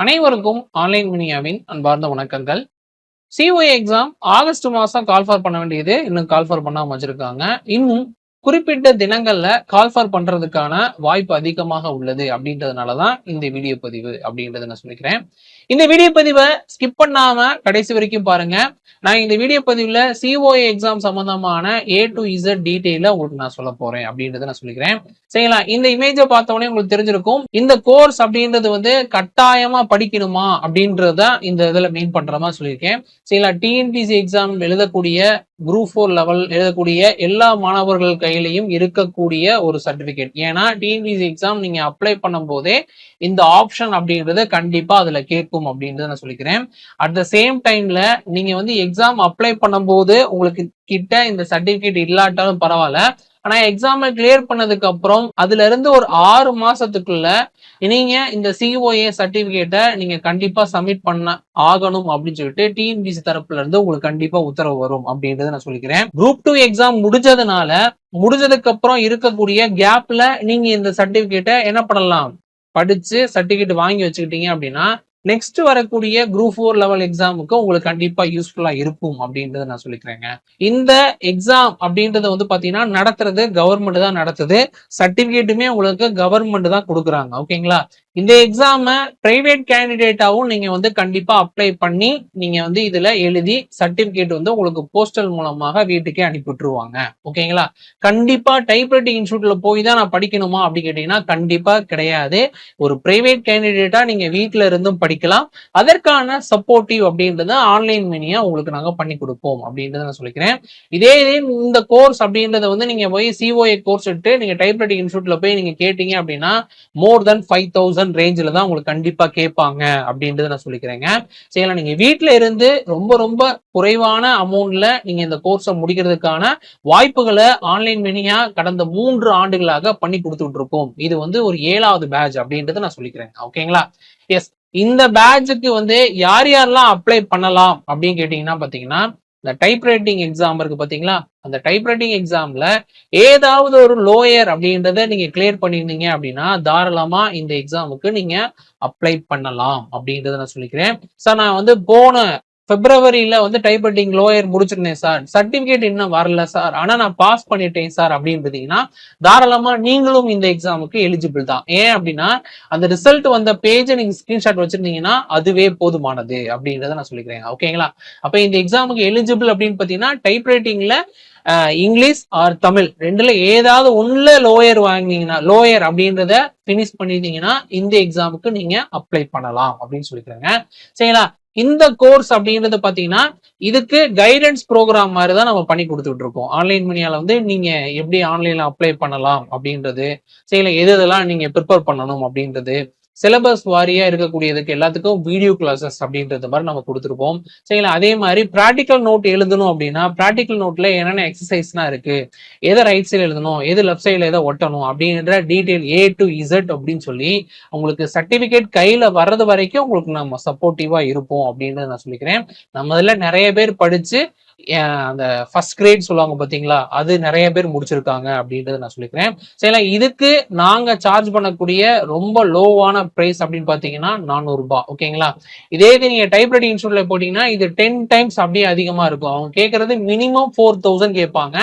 அனைவருக்கும் ஆன்லைன் மினியாவின் அன்பார்ந்த வணக்கங்கள். சிஓஏ எக்ஸாம் ஆகஸ்ட் மாதம் கால்ஃபார் பண்ண வேண்டியது. இன்னும் கால்ஃபார் பண்ணாமல் வச்சிருக்காங்க. இன்னும் குறிப்பிட்ட தினங்கள்ல கால்ஃபார் பண்றதுக்கான வாய்ப்பு அதிகமாக உள்ளது அப்படின்றதுனாலதான் இந்த வீடியோ பதிவு அப்படின்றத நான் சொல்லிக்கிறேன். இந்த வீடியோ பதிவை ஸ்கிப் பண்ணாம கடைசி வரைக்கும் பாருங்க. நான் இந்த வீடியோ பதிவுல சிஓஏ எக்ஸாம் சம்பந்தமான ஏ டு இசட் டீட்டெயில உங்களுக்கு நான் சொல்ல போறேன் அப்படின்றத நான் சொல்லிக்கிறேன். சரிங்களா? இந்த இமேஜை பார்த்த உடனே உங்களுக்கு தெரிஞ்சிருக்கும். இந்த கோர்ஸ் அப்படின்றது வந்து கட்டாயமா படிக்கணுமா அப்படின்றத இந்த இதுல மெயின் பண்ற மாதிரி சொல்லியிருக்கேன். சரிங்களா? டிஎன்பிசி எக்ஸாம் எழுதக்கூடிய குரூப் ஃபோர் லெவல் எழுதக்கூடிய எல்லா மாணவர்கள் கையிலையும் இருக்கக்கூடிய ஒரு சர்டிபிகேட் ஏன்னா டிஎன்பிசி எக்ஸாம் நீங்க அப்ளை பண்ணும் போதே இந்த ஆப்ஷன் அப்படின்றது கண்டிப்பா அதுல கேட்கும் அப்படின்றத நான் சொல்லிக்கிறேன். அட் த சேம் டைம்ல நீங்க வந்து எக்ஸாம் அப்ளை பண்ணும்போது உங்களுக்கு கிட்ட இந்த சர்டிபிகேட் இல்லாட்டாலும் பரவாயில்ல. ஆனா எக்ஸாமை கிளியர் பண்ணதுக்கு அப்புறம் அதுல இருந்து ஒரு ஆறு மாசத்துக்குள்ள நீங்க இந்த சிஓஏ சர்டிபிகேட்டை நீங்க கண்டிப்பா சப்மிட் பண்ண ஆகணும் அப்படின்னு சொல்லிட்டு டிஎன்பிசி தரப்புல இருந்து உங்களுக்கு கண்டிப்பா உத்தரவு வரும் அப்படின்றத நான் சொல்லிக்கிறேன். குரூப் டூ எக்ஸாம் முடிஞ்சதுனால முடிஞ்சதுக்கு அப்புறம் இருக்கக்கூடிய கேப்ல நீங்க இந்த சர்டிபிகேட்டை என்ன பண்ணலாம்? படிச்சு சர்டிபிகேட் வாங்கி வச்சுக்கிட்டீங்க அப்படின்னா நெக்ஸ்ட் வரக்கூடிய குரூப் ஃபோர் லெவல் எக்ஸாமுக்கு உங்களுக்கு கண்டிப்பா யூஸ்ஃபுல்லா இருக்கும் அப்படின்றத நான் சொல்லிக்கிறேங்க. இந்த எக்ஸாம் அப்படின்றத வந்து பாத்தீங்கன்னா நடத்துறது கவர்மெண்ட் தான் நடத்துது. சர்டிபிகேட்டுமே உங்களுக்கு கவர்மெண்ட் தான் கொடுக்குறாங்க. ஓகேங்களா இந்த எக்ஸாம பிரைவேட் கேண்டிடேட்டாவும் நீங்க வந்து கண்டிப்பா அப்ளை பண்ணி நீங்க வந்து இதுல எழுதி சர்டிபிகேட் வந்து உங்களுக்கு போஸ்டல் மூலமாக வீட்டுக்கே அனுப்பி விட்டுருவாங்க ஓகேங்களா கண்டிப்பா டைப்ரைட்டிங் இன்ஸ்டியூட்ல போய் தான் நான் படிக்கணுமா அப்படி கேட்டீங்கன்னா கண்டிப்பா கிடையாது. ஒரு பிரைவேட் கேண்டிடேட்டா நீங்க வீட்ல இருந்தும் படிக்கலாம். அதற்கான சப்போர்ட்டிவ் அப்படின்றத ஆன்லைன் மினியா உங்களுக்கு நாங்க பண்ணி கொடுப்போம் அப்படின்றத நான் சொல்லிக்கிறேன். இதே இதே இந்த கோர்ஸ் அப்படின்றத வந்து நீங்க போய் சிஓஏ கோர்ஸ் எடுத்து நீங்க டைப்ரைட்டிங் இன்ஸ்டியூட்ல போய் நீங்க கேட்டீங்க அப்படின்னா மோர் தென் ஃபைவ் தௌசண்ட் ரேஞ்சில் தான் உங்களுக்கு கண்டிப்பாக கேட்பாங்க அப்படின்றத நான் சொல்லிக்கிறேங்க. சரிங்களா? நீங்கள் வீட்டில் இருந்து ரொம்ப ரொம்ப குறைவான அமௌண்ட்ல நீங்கள் இந்த கோர்ஸை முடிக்கிறதுக்கான வாய்ப்புகளை ஆன்லைன் மினியா கடந்த மூன்று ஆண்டுகளாக பண்ணி கொடுத்துட்டு இருக்கோம் இது வந்து ஒரு ஏழாவது பேட்ச் அப்படின்றத நான் சொல்லிக்கிறேன் ஓகேங்களா? எஸ் இந்த பேட்சுக்கு வந்து யார் யாரெல்லாம் அப்ளை பண்ணலாம் அப்படின்னு கேட்டிங்கன்னா பார்த்தீங்கன்னா இந்த டைப் ரைட்டிங் எக்ஸாம் இருக்கு பாத்தீங்களா? அந்த டைப் ரைட்டிங் எக்ஸாம்ல ஏதாவது ஒரு லோயர் அப்படின்றத நீங்க கிளியர் பண்ணியிருந்தீங்க அப்படின்னா தாராளமா இந்த எக்ஸாமுக்கு நீங்க அப்ளை பண்ணலாம் அப்படின்றத நான் சொல்லிக்கிறேன். சார் நான் வந்து போன பிப்ரவரியில வந்து டைப் ரைட்டிங் லோயர் முடிச்சிருந்தேன் சார் சர்டிபிகேட் இன்னும் வரல சார் ஆனா நான் பாஸ் பண்ணிட்டேன் சார் அப்படின்னு பார்த்தீங்கன்னா தாராளமா நீங்களும் இந்த எக்ஸாமுக்கு எலிஜிபிள் தான். ஏன் அப்படின்னா அந்த ரிசல்ட் வந்த பேஜை நீங்க ஸ்கிரீன்ஷாட் வச்சிருந்தீங்கன்னா அதுவே போதுமானது அப்படின்றத நான் சொல்லிக்கிறேன். ஓகேங்களா அப்ப இந்த எக்ஸாமுக்கு எலிஜிபிள் அப்படின்னு பாத்தீங்கன்னா டைப் ரைட்டிங்ல இங்கிலீஷ் ஆர் தமிழ் ரெண்டுல ஏதாவது ஒண்ணுல லோயர் வாங்கினீங்கன்னா லோயர் அப்படின்றத பினிஷ் பண்ணிட்டீங்கன்னா இந்த எக்ஸாமுக்கு நீங்க அப்ளை பண்ணலாம் அப்படின்னு சொல்லிக்கிறேங்க. சரிங்களா? இந்த கோர்ஸ் அப்படின்றது பாத்தீங்கன்னா இதுக்கு கைடன்ஸ் ப்ரோக்ராம் மாதிரி தான் நம்ம பண்ணி கொடுத்துட்டு இருக்கோம் ஆன்லைன் மணியால வந்து நீங்க எப்படி ஆன்லைன்ல அப்ளை பண்ணலாம் அப்படின்றது சரிங்களா எது இதெல்லாம் நீங்க ப்ரிப்பேர் பண்ணணும் அப்படின்றது சிலபஸ் வாரியா இருக்கக்கூடியதுக்கு எல்லாத்துக்கும் வீடியோ கிளாஸஸ் அப்படின்றது மாதிரி நம்ம கொடுத்துருப்போம். சரிங்களா? அதே மாதிரி ப்ராக்டிக்கல் நோட் எழுதணும் அப்படின்னா ப்ராக்டிக்கல் நோட்ல என்னென்ன எக்ஸசைஸ்லாம் இருக்கு? எதை ரைட் சைடில் எழுதணும்? எது லெஃப்ட் சைடில் எதை ஒட்டணும்? அப்படின்ற டீட்டெயில் ஏ டு இசட் அப்படின்னு சொல்லி உங்களுக்கு சர்டிபிகேட் கையில வர்றது வரைக்கும் உங்களுக்கு நம்ம சப்போர்ட்டிவா இருப்போம் அப்படின்றத நான் சொல்லிக்கிறேன். நம்ம இதில் நிறைய பேர் படிச்சு அந்த ஃபர்ஸ்ட் கிரேட் சொல்லுவாங்க பார்த்தீங்களா அது நிறைய பேர் முடிச்சிருக்காங்க அப்படின்றத நான் சொல்லிக்கிறேன். சரி இதுக்கு நாங்க சார்ஜ் பண்ணக்கூடிய ரொம்ப லோவான ப்ரைஸ் அப்படின்னு பார்த்தீங்கன்னா நானூறு ரூபாய் ஓகேங்களா? இதே இது நீங்க டைப் ரைட்டிங் இன்ஸ்டியூட்ல போட்டீங்கன்னா இது டென் டைம்ஸ் அப்படியே அதிகமா இருக்கும். அவங்க கேட்கறது மினிமம் ஃபோர் தௌசண்ட் கேட்பாங்க.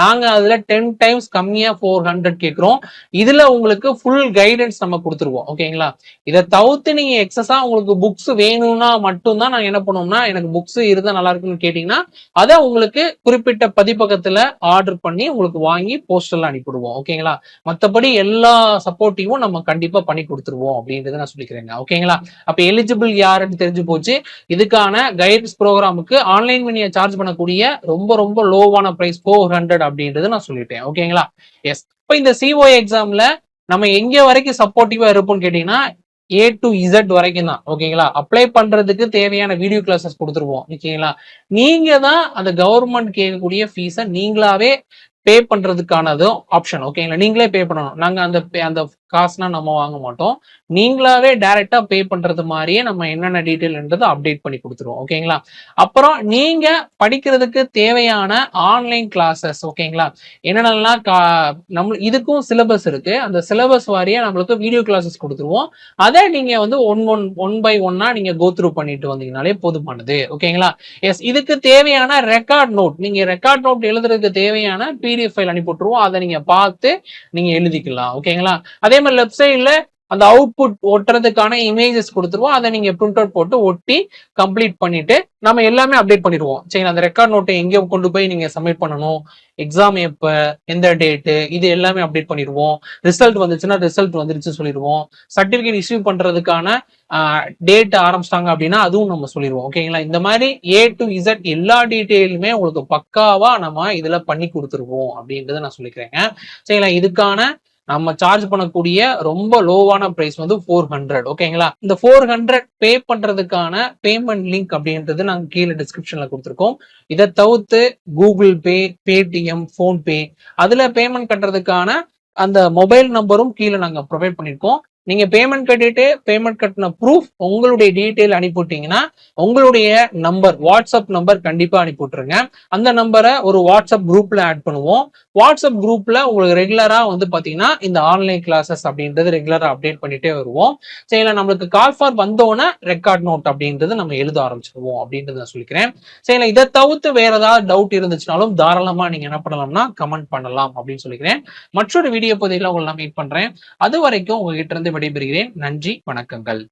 நாங்க அதுல டென் டைம்ஸ் கம்மியா ஃபோர் ஹண்ட்ரட் கேட்கிறோம் இதுல உங்களுக்கு ஃபுல் கைடன்ஸ் நம்ம கொடுத்துருவோம். ஓகேங்களா இதை தவிர்த்து நீங்க எக்ஸஸா உங்களுக்கு புக்ஸ் வேணும்னா மட்டும்தான் நாங்க என்ன பண்ணுவோம்னா எனக்கு புக்ஸ் இருந்தா நல்லா இருக்குன்னு கேட்டீங்கன்னா அதை உங்களுக்கு குறிப்பிட்ட பதிப்பகத்துல ஆர்டர் பண்ணி உங்களுக்கு வாங்கி போஸ்டர்ல அனுப்பிடுவோம் ஓகேங்களா மற்றபடி எல்லா சப்போர்ட்டிவும் நம்ம கண்டிப்பா பண்ணி கொடுத்துருவோம் அப்படின்றத நான் சொல்லிக்கிறேங்க. ஓகேங்களா அப்ப எலிஜிபிள் யாருன்னு தெரிஞ்சு போச்சு. இதுக்கான கைடன்ஸ் ப்ரோக்ராமுக்கு ஆன்லைன் மணியை சார்ஜ் பண்ணக்கூடிய ரொம்ப ரொம்ப லோவான பிரைஸ் ஃபோர் ஹண்ட்ரட் அப்படின்றது நான் சொல்லிட்டேன். ஓகேங்களா எஸ் இப்போ இந்த சிஓ எக்ஸாம்ல நம்ம எங்க வரைக்கும் சப்போர்ட்டிவா இருப்போம்னு கேட்டீங்கன்னா ஏ டு இசட் வரைக்கும் தான். ஓகேங்களா அப்ளை பண்றதுக்கு தேவையான வீடியோ கிளாஸஸ் கொடுத்துருவோம். ஓகேங்களா நீங்க தான் அந்த கவர்மெண்ட் கேட்கக்கூடிய ஃபீஸை நீங்களாவே பே பண்றதுக்கானதும் ஆப்ஷன் ஓகேங்களா நீங்களே பே பண்ணணும். நாங்க அந்த அந்த காசுனா நம்ம வாங்க மாட்டோம். நீங்களாவே டைரக்டா பே பண்றது மாதிரியே நம்ம என்னென்ன டீட்டெயில்ன்றது அப்டேட் பண்ணி கொடுத்துருவோம். ஓகேங்களா அப்புறம் நீங்க படிக்கிறதுக்கு தேவையான ஆன்லைன் கிளாஸஸ் ஓகேங்களா என்னென்னலாம் கா நம்ம இதுக்கும் சிலபஸ் இருக்கு. அந்த சிலபஸ் வாரியே நம்மளுக்கு வீடியோ கிளாஸஸ் கொடுத்துருவோம். அதை நீங்க வந்து ஒன் ஒன் ஒன் பை ஒன்னா நீங்க கோ த்ரூ பண்ணிட்டு வந்தீங்கனாலே போதுமானது. ஓகேங்களா எஸ் இதுக்கு தேவையான ரெக்கார்ட் நோட் நீங்க ரெக்கார்ட் நோட் எழுதுறதுக்கு தேவையான பிடிஎஃப் ஃபைல் அனுப்பி விட்டுருவோம் அதை நீங்க பார்த்து நீங்க எழுதிக்கலாம். ஓகேங்களா அதே அதே மாதிரி லெஃப்ட் சைடில் அந்த அவுட்புட் ஒட்டுறதுக்கான இமேஜஸ் கொடுத்துருவோம். அதை நீங்க பிரிண்ட் அவுட் போட்டு ஒட்டி கம்ப்ளீட் பண்ணிட்டு நம்ம எல்லாமே அப்டேட் பண்ணிடுவோம். சரிங்களா அந்த ரெக்கார்ட் நோட்டை எங்கே கொண்டு போய் நீங்க சப்மிட் பண்ணணும். எக்ஸாம் எப்ப எந்த டேட்டு இது எல்லாமே அப்டேட் பண்ணிடுவோம். ரிசல்ட் வந்துச்சுன்னா ரிசல்ட் வந்துருச்சு சொல்லிடுவோம். சர்டிபிகேட் இஷ்யூ பண்றதுக்கான டேட் ஆரம்பிச்சிட்டாங்க அப்படின்னா அதுவும் நம்ம சொல்லிடுவோம். ஓகேங்களா இந்த மாதிரி ஏ டு இசட் எல்லா டீட்டெயிலுமே உங்களுக்கு பக்காவா நம்ம இதுல பண்ணி கொடுத்துருவோம் அப்படின்றத நான் சொல்லிக்கிறேங்க. சரிங்களா? இதுக்கான நம்ம சார்ஜ் பண்ணக்கூடிய ரொம்ப லோவான பிரைஸ் வந்து ஃபோர் ஹண்ட்ரட் ஓகேங்களா இந்த ஃபோர் ஹண்ட்ரட் பே பண்றதுக்கான பேமெண்ட் லிங்க் அப்படின்றது நாங்கள் கீழே டிஸ்கிரிப்ஷன்ல கொடுத்துருக்கோம். இதை தவிர்த்து கூகுள் பே பேடிஎம் ஃபோன்பே அதுல பேமெண்ட் கட்டுறதுக்கான அந்த மொபைல் நம்பரும் கீழே நாங்கள் ப்ரொவைட் பண்ணியிருக்கோம். நீங்க பேமெண்ட் கட்டிட்டு பேமெண்ட் கட்டின ப்ரூஃப் உங்களுடைய டீட்டெயில் அனுப்பிவிட்டீங்கன்னா உங்களுடைய நம்பர் வாட்ஸ்அப் நம்பர் கண்டிப்பா அனுப்பி விட்டுருங்க அந்த நம்பரை ஒரு வாட்ஸ்அப் குரூப்ல ஆட் பண்ணுவோம். வாட்ஸ்அப் குரூப்ல உங்களுக்கு ரெகுலரா வந்து பாத்தீங்கன்னா இந்த ஆன்லைன் கிளாஸஸ் அப்படின்றது ரெகுலரா அப்டேட் பண்ணிட்டே வருவோம். சரிங்களா நம்மளுக்கு கால் ஃபார் வந்தோடனே ரெக்கார்ட் நோட் அப்படின்றது நம்ம எழுத ஆரம்பிச்சிருவோம் அப்படின்றத நான் சொல்லிக்கிறேன். சரிங்களா இதை தவிர்த்து வேற ஏதாவது டவுட் இருந்துச்சுனாலும் தாராளமா நீங்க என்ன பண்ணலாம்னா கமெண்ட் பண்ணலாம் அப்படின்னு சொல்லிக்கிறேன். மற்றொரு வீடியோ பகுதியில் உங்களை நான் மீட் பண்றேன். அது வரைக்கும் உங்ககிட்ட இருந்து விடைபெறுகிறேன். நன்றி வணக்கங்கள்.